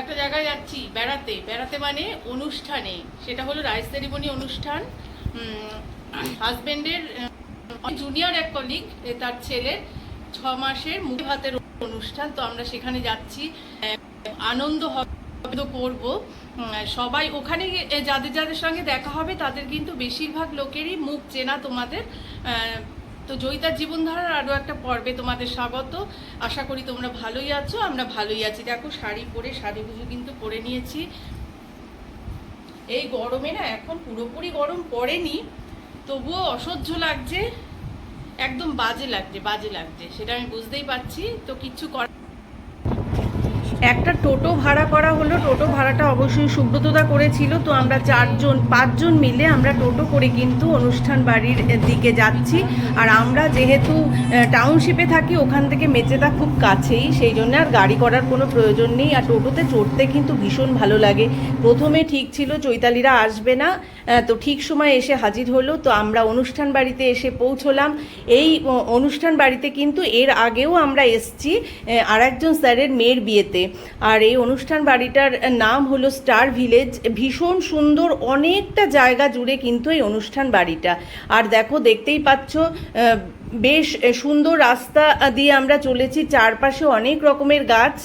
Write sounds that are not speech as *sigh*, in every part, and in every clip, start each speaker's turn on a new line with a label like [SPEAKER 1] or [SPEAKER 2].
[SPEAKER 1] একটা জায়গায় যাচ্ছি, বেড়াতে। বেড়াতে মানে অনুষ্ঠানে। সেটা হলো রাইস সেরিমনি অনুষ্ঠান। হাজবেন্ডের জুনিয়র এক কলিগ তার ছেলের ছ মাসের মুখ ভাতের অনুষ্ঠান। তো আমরা সেখানে যাচ্ছি। আনন্দ হবে, করব। সবাই ওখানে যাদের যাদের সঙ্গে দেখা হবে, তাদের কিন্তু বেশিরভাগ লোকেরই মুখ চেনা তোমাদের তো জয়িতার জীবনধারার আরও একটা পর্বে তোমাদের স্বাগত। আশা করি তোমরা ভালোই আছো, আমরা ভালোই আছি। দেখো, শাড়ি পরে শাড়ি পুজো কিন্তু পরে নিয়েছি। এই গরমে না এখন পুরোপুরি গরম পড়েনি, তবুও অসহ্য লাগছে, একদম বাজে লাগছে বাজে লাগছে, সেটা আমি বুঝতেই পারছি। তো কিচ্ছু করার একটা টোটো ভাড়া করা হলো। টোটো ভাড়াটা অবশ্যই সুব্রতদা করেছিল। তো আমরা চারজন, পাঁচজন মিলে আমরা টোটো করে কিন্তু অনুষ্ঠান বাড়ির দিকে যাচ্ছি। আর আমরা যেহেতু টাউনশিপে থাকি, ওখান থেকে মেচেদা খুব কাছেই। সেই জন্য আর গাড়ি করার কোনো প্রয়োজন নেই। আর টোটোতে চড়তে কিন্তু ভীষণ ভালো লাগে। প্রথমে ঠিক ছিল চৈতালিরা আসবে না। তো ঠিক সময় এসে হাজির হলো। তো আমরা অনুষ্ঠান বাড়িতে এসে পৌঁছলাম। এই অনুষ্ঠান বাড়িতে কিন্তু এর আগেও আমরা এসছি আর একজন স্যারের মেয়ের বিয়েতে। আর এই অনুষ্ঠান বাড়িটার নাম হলো স্টার ভিলেজ। ভীষণ সুন্দর, অনেকটা জায়গা জুড়ে কিন্তু এই অনুষ্ঠান বাড়িটা। আর দেখো, দেখতেই পাচ্ছ বেশ সুন্দর রাস্তা দিয়ে আমরা চলেছি। চারপাশে অনেক রকমের গাছ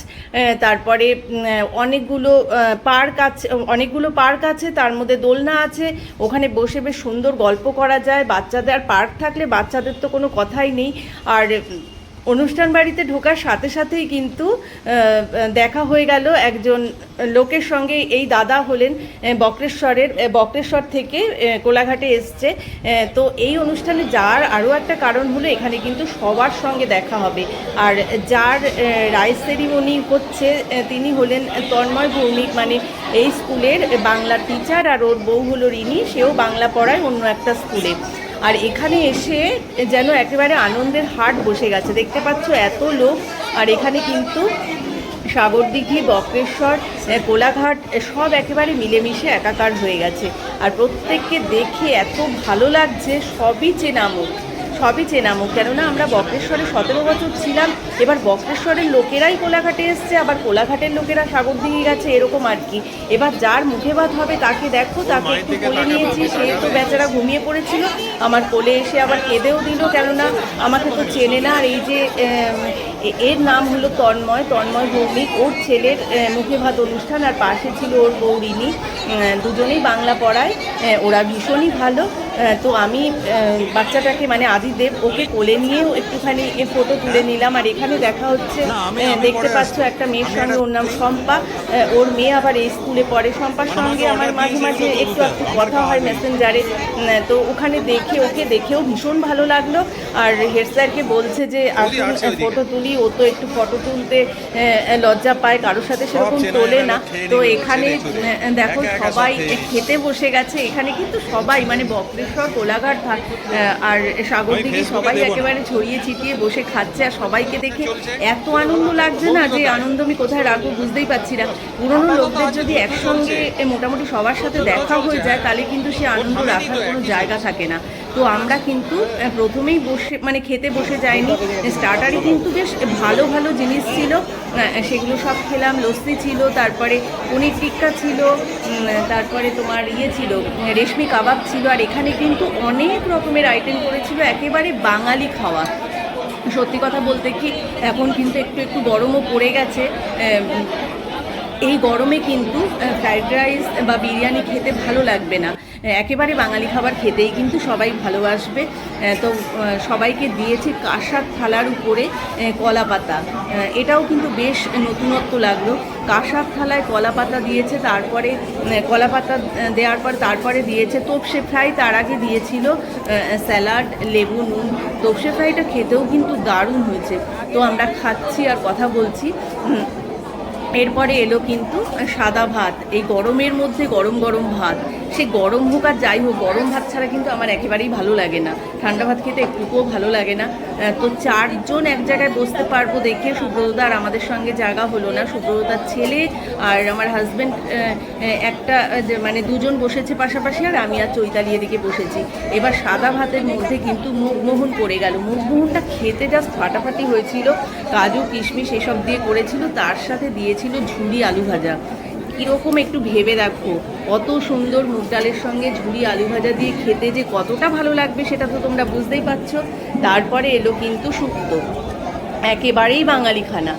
[SPEAKER 1] তারপরে অনেকগুলো পার্ক আছে, অনেকগুলো পার্ক আছে, তার মধ্যে দোলনা আছে। ওখানে বসে বেশ সুন্দর গল্প করা যায়। বাচ্চাদের, আর পার্ক থাকলে বাচ্চাদের তো কোনো কথাই নেই। আর অনুষ্ঠান বাড়িতে ঢোকার সাথে সাথেই কিন্তু দেখা হয়ে গেল একজন লোকের সঙ্গে। এই দাদা হলেন বক্রেশ্বরের বক্রেশ্বর থেকে কোলাঘাটে এসছে। তো এই অনুষ্ঠানে যার আরও একটা কারণ হলো, এখানে কিন্তু সবার সঙ্গে দেখা হবে। আর যার রাইস সেরিমনি হচ্ছে তিনি হলেন তন্ময় ভৌমিক। মানে এই স্কুলের বাংলা টিচার আর ওর বউ হলো রিনি। সেও বাংলা পড়ায় অন্য একটা স্কুলে। আর এখানে এসে যেন একেবারে আনন্দের হাট বসে গেছে। দেখতে পাচ্ছ এত লোক, আর এখানে কিন্তু সাগরদিঘি, বক্রেশ্বর কোলাঘাট সব একেবারে মিলেমিশে একাকার হয়ে গেছে। আর প্রত্যেককে দেখে এত ভালো লাগছে, সবই চেনামুখ সবই চেনামুখ কেননা আমরা বক্রেশ্বরে সতেরো বছর ছিলাম এবার বক্রেশ্বরের লোকেরাই কোলাঘাটে এসছে আবার কোলাঘাটের লোকেরা সাগরদিঘি গেছে এরকম আর কি। এবার যার মুখে ভাত হবে তাকে দেখো তাকে একটু কোলে নিয়েছি সে তো বেচারা ঘুমিয়ে পড়েছিল আমার কোলে এসে আবার কেঁদেও দিল কেননা আমাকে তো চেনে না। আর এই যে এর নাম হলো তন্ময় তন্ময় ভৌমিক ওর ছেলের মুখে ভাত অনুষ্ঠান আর পাশে ছিল ওর বৌরিনী দুজনেই বাংলা পড়ায় ওরা ভীষণই ভালো। তো আমি বাচ্চাটাকে মানে আদিদেব ওকে কোলে নিয়েও একটুখানি ফটো তুলে নিলাম। আর এখানে দেখা হচ্ছে দেখতে পাচ্ছ একটা মেয়ের সঙ্গে ওর নাম শম্পা। ওর মেয়ে আবার এই স্কুলে পড়ে। শম্পার সঙ্গে আমার মাঝে মাঝে একটু একটু কথা হয় মেসেঞ্জারে তো ওখানে দেখে ওকে দেখেও ভীষণ ভালো লাগল। আর হেড স্যারকে বলছে যে আসুন ফটো তুলি। ও তো একটু ফটো তুলতে লজ্জা পায়। কারোর সাথে সেরকম তোলে না। তো এখানে দেখো সবাই খেতে বসে গেছে। এখানে কিন্তু সবাই মানে বক্রেশ্বর কোলাঘাট আহ, আর সাগরদিঘি
[SPEAKER 2] ফেসবুকে
[SPEAKER 1] সবাই একেবারে ছড়িয়ে ছিটিয়ে বসে খাচ্ছে আর সবাইকে দেখে এত আনন্দ লাগছে না যে আনন্দ আমি কোথায় রাখব বুঝতেই পারছি না। পুরনো লোকদের যদি একসঙ্গে মোটামুটি সবার সাথে দেখা হয়ে যায় তাহলে কিন্তু সে আনন্দ রাখার কোনো জায়গা থাকে না। তো আমরা কিন্তু প্রথমেই বসে মানে খেতে বসে যাইনি। স্টার্টারে কিন্তু বেশ ভালো ভালো জিনিস ছিল। সেগুলো সব খেলাম। লস্যি ছিল তারপরে পনির টিক্কা ছিল তারপরে তোমার ইয়ে ছিল রেশমি কাবাব ছিল আর এখানে কিন্তু অনেক রকমের আইটেম করেছিল, একেবারে বাঙালি খাওয়া। সত্যি কথা বলতে কি, এখন কিন্তু একটু একটু গরমও পড়ে গেছে এই গরমে কিন্তু ফ্রাইড রাইস বা বিরিয়ানি খেতে ভালো লাগবে না। একেবারে বাঙালি খাবার খেতেই কিন্তু সবাই ভালোবাসবে। তো সবাইকে দিয়েছে কাঁসার থালার উপরে কলা পাতা। এটাও কিন্তু বেশ নতুনত্ব লাগল। কাঁসার থালায় কলা পাতা দিয়েছে, তারপরে কলা পাতা দেওয়ার পর তারপরে দিয়েছে তোপসে ফ্রাই, তার আগে দিয়েছিল স্যালাড, লেবু, নুন। তোপসে ফ্রাইটা খেতেও কিন্তু দারুণ হয়েছে। তো আমরা খাচ্ছি আর কথা বলছি। এরপরে এলো কিন্তু সাদা ভাত এই গরমের মধ্যে গরম গরম ভাত। সে গরম হোক আর যাই হোক, গরম ভাত ছাড়া কিন্তু আমার একেবারেই ভালো লাগে না। ঠান্ডা ভাত খেতে একটুকুও ভালো লাগে না। তো চারজন এক জায়গায় বসতে পারব দেখে সুব্রতদা আর আমাদের সঙ্গে জায়গা হলো না। সুব্রতদার ছেলে আর আমার হাজব্যান্ড একটা মানে দুজন বসেছে পাশাপাশি আর আমি আর চৈতালি এদিকে বসেছি। এবার সাদা ভাতের মধ্যে কিন্তু মুখমোহন পড়ে গেল। মুখমোহনটা খেতে জাস্ট ফাটাফাটি হয়েছিল। কাজু, কিশমিশ এসব দিয়ে করেছিল। তার সাথে দিয়েছিল ঝুড়ি আলু ভাজা। কীরকম একটু ভেবে দেখো। কত সুন্দর মুগ ডালের সঙ্গে ঝুড়ি আলু ভাজা দিয়ে খেতে যে কতটা ভালো লাগবে সেটা তো তোমরা বুঝতেই পারছ। তারপরে এলো কিন্তু শুক্তো একেবারেই বাঙালি খানা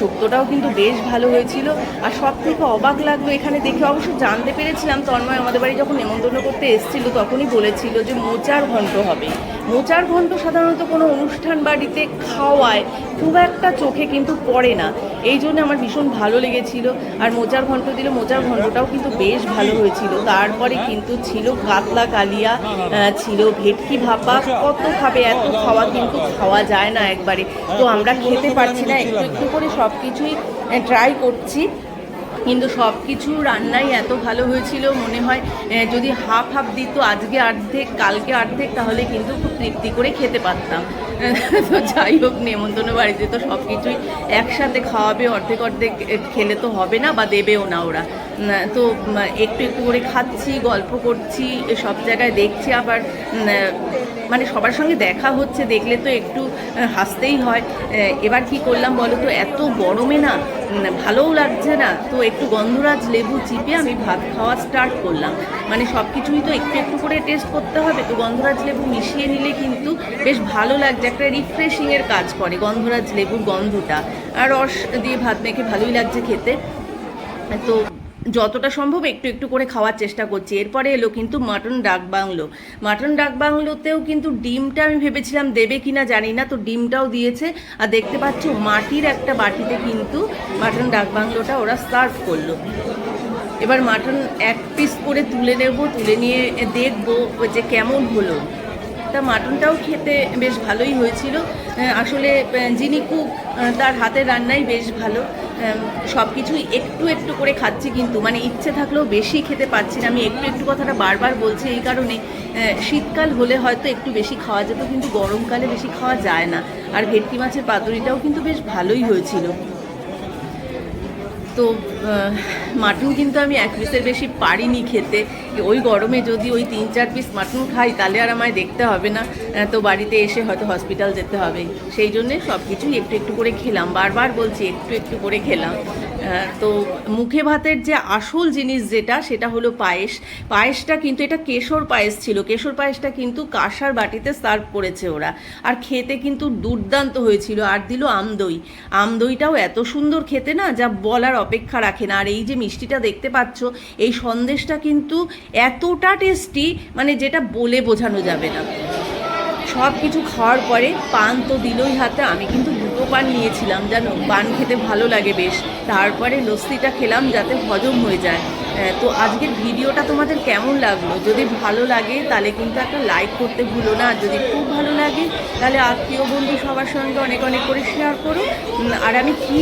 [SPEAKER 1] শুক্তোটাও কিন্তু বেশ ভালো হয়েছিল। আর সব থেকে অবাক লাগল এখানে দেখে, অবশ্য জানতে পেরেছিলাম তন্ময় আমাদের বাড়ি যখন নেমন্তন্ন করতে এসেছিল, তখনই বলেছিল যে মোচার ঘন্ট হবে। মোচার ঘন্ট সাধারণত কোনো অনুষ্ঠান বাড়িতে খাওয়ায় খুব একটা চোখে কিন্তু পড়ে না। এই জন্য আমার ভীষণ ভালো লেগেছিল। আর মোচার ঘন্ট দিলে মোচার ঘন্টটাও কিন্তু বেশ ভালো হয়েছিল। তারপরে কিন্তু ছিল কাতলা কালিয়া ছিল ভেটকি ভাপা। কত খাবে, এত খাওয়া কিন্তু খাওয়া যায় না একবারে। তো আমরা খেতে পারছি না, একটু একটু করে সব কিছুই ট্রাই করছি। কিন্তু সব কিছু রান্নাই এত ভালো হয়েছিল, মনে হয় যদি হাফ হাফ দিত, আজকে অর্ধেক, কালকে অর্ধেক, তাহলে কিন্তু খুব তৃপ্তি করে খেতে পারতাম। *laughs* তো যাই হোক, নেমন্তন্ন বাড়িতে তো সব কিছুই একসাথে খাওয়াবে, অর্ধেক অর্ধেক খেলে তো হবে না বা দেবেও না ওরা। তো একটু একটু করে খাচ্ছি, গল্প করছি, সব জায়গায় দেখছি আবার মানে সবার সঙ্গে দেখা হচ্ছে, দেখলে তো একটু হাসতেই হয়। এবার কি করলাম বলো তো, এত গরমে না ভালোও লাগছে না, তো একটু গন্ধরাজ লেবু চিপে আমি ভাত খাওয়া স্টার্ট করলাম। মানে সব কিছুই তো একটু একটু করে টেস্ট করতে হবে, তো গন্ধরাজ লেবু মিশিয়ে নিলে কিন্তু বেশ ভালো লাগছে, একটা রিফ্রেশিংয়ের কাজ করে গন্ধরাজ লেবুর গন্ধটা। আর রস দিয়ে ভাত মেখে ভালোই লাগছে খেতে। তো যতটা সম্ভব একটু একটু করে খাওয়ার চেষ্টা করছি। এরপরে এলো কিন্তু মাটন ডাক বাংলো। মাটন ডাক বাংলোতেও কিন্তু ডিমটা আমি ভেবেছিলাম দেবে কিনা জানি না, তো ডিমটাও দিয়েছে। আর দেখতে পাচ্ছ মাটির একটা বাটিতে কিন্তু মাটন ডাক বাংলোটা ওরা সার্ভ করল। এবার মাটন এক পিস করে তুলে নেব, তুলে নিয়ে দেখব যে কেমন হলো। তা মাটনটাও খেতে বেশ ভালোই হয়েছিল। আসলে যিনি কুক তার হাতের রান্নাই বেশ ভালো। সব কিছুই একটু একটু করে খাচ্ছি কিন্তু মানে ইচ্ছে থাকলেও বেশি খেতে পাচ্ছি না। আমি একটু একটু কথাটা বারবার বলছি এই কারণে শীতকাল হলে হয়তো একটু বেশি খাওয়া যেত, কিন্তু গরমকালে বেশি খাওয়া যায় না। আর ভেটকি মাছের পাতুরিটাও কিন্তু বেশ ভালোই হয়েছিল। তো মাটন কিন্তু আমি এক পিসের বেশি পারিনি খেতে। ওই গরমে যদি ওই তিন চার পিস মাটন খাই, তাহলে আর আমায় দেখতে হবে না। তো বাড়িতে এসে হয়তো হসপিটাল যেতে হবে। সেই জন্যে সব কিছুই একটু একটু করে খেলাম। বারবার বলছি, একটু একটু করে খেলাম। তো মুখে ভাতের যে আসল জিনিস যেটা, সেটা হলো পায়েস। পায়েসটা কিন্তু, এটা কেশর পায়েস ছিল। কেশর পায়েসটা কিন্তু কাঁসার বাটিতে সার্ভ করেছে ওরা। আর খেতে কিন্তু দুর্দান্ত হয়েছিল। আর দিল আমদই আমদইটাও এত সুন্দর খেতে না, যা বলার অপেক্ষা রাখে না। আর এই যে মিষ্টিটা দেখতে পাচ্ছ, এই সন্দেশটা কিন্তু এতটা টেস্টি মানে যেটা বলে বোঝানো যাবে না। সব কিছু খাওয়ার পরে পান তো দিলই হাতে, আমি কিন্তু পান নিয়েছিলাম যেন পান খেতে ভালো লাগে বেশ। তারপরে লস্যিটা খেলাম যাতে হজম হয়ে যায়। তো আজকের ভিডিওটা তোমাদের কেমন লাগল? যদি ভালো লাগে, তাহলে কিন্তু একটা লাইক করতে ভুলো না। আর যদি খুব ভালো লাগে, তাহলে আত্মীয় বন্ধু সবার সঙ্গে অনেক অনেক করে শেয়ার করো। আর আমি কি